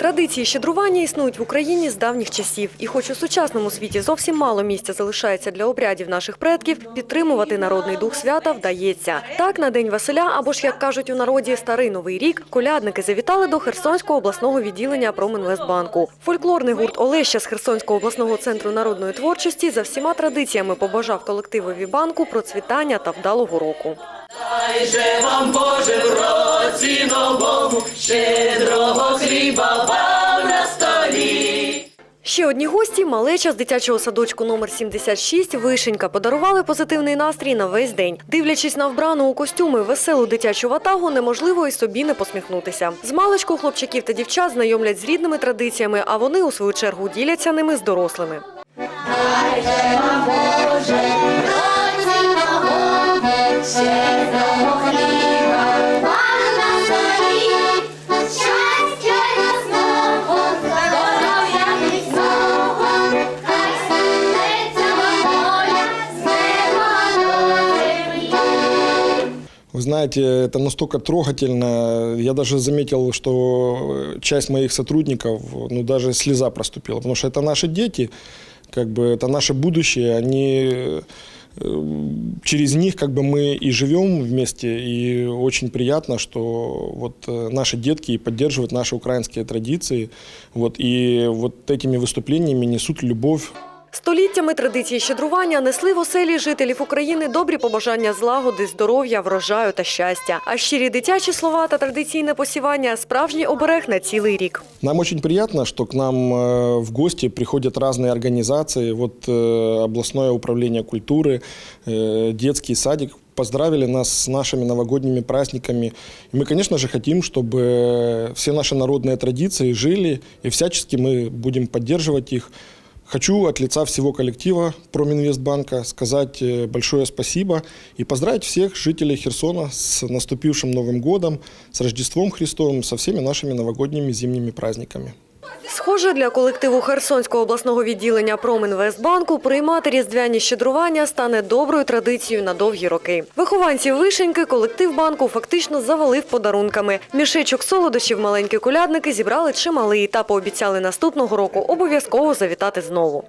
Традиції щедрування існують в Україні з давніх часів. І хоч у сучасному світі зовсім мало місця залишається для обрядів наших предків, підтримувати народний дух свята вдається. Так, на День Василя, або ж, як кажуть у народі, Старий Новий рік, колядники завітали до Херсонського обласного відділення Промінвестбанку. Фольклорний гурт Олеща з Херсонського обласного центру народної творчості за всіма традиціями побажав колективові банку процвітання та вдалого року. Дай же вам Боже в році новому, щедрого хліба вам на столі. Ще одні гості, малеча з дитячого садочку номер 76 Вишенька, подарували позитивний настрій на весь день. Дивлячись на вбрану у костюми веселу дитячу ватагу, неможливо і собі не посміхнутися. З маличку хлопчиків та дівчат знайомлять з рідними традиціями, а вони у свою чергу діляться ними з дорослими. Щастя Вы знаете, это настолько трогательно. Я даже заметил, что часть моих сотрудников, ну, даже слеза проступила. Потому что это наши дети, как бы это наше будущее. Они э, через них как бы мы и живем вместе. И очень приятно, что вот э, наши детки поддерживают наши украинские традиции. Вот, и вот этими выступлениями несут любовь Століттями традиції щедрування несли в оселі жителів України добрі побажання злагоди, здоров'я, врожаю та щастя. А щирі дитячі слова та традиційне посівання справжній оберег на цілий рік. Нам очень приятно, что к нам э, в гости приходят разные организации. Вот э, областное управление культуры, э, детский садик поздравили нас с нашими новогодними праздниками. И мы, конечно же, хотим, чтобы все наши народные традиции жили, и всячески мы будем поддерживать их. Хочу от лица всего коллектива Проминвестбанка сказать э, большое спасибо и поздравить всех жителей Херсона с наступившим Новым годом, с Рождеством Христовым, со всеми нашими новогодними зимними праздниками. Схоже, для колективу Херсонського обласного відділення Промінвестбанку приймати різдвяні щедрування стане доброю традицією на довгі роки. Вихованці вишеньки колектив банку фактично завалив подарунками. Мішечок солодощів маленькі колядники зібрали чималий та пообіцяли наступного року обов'язково завітати знову.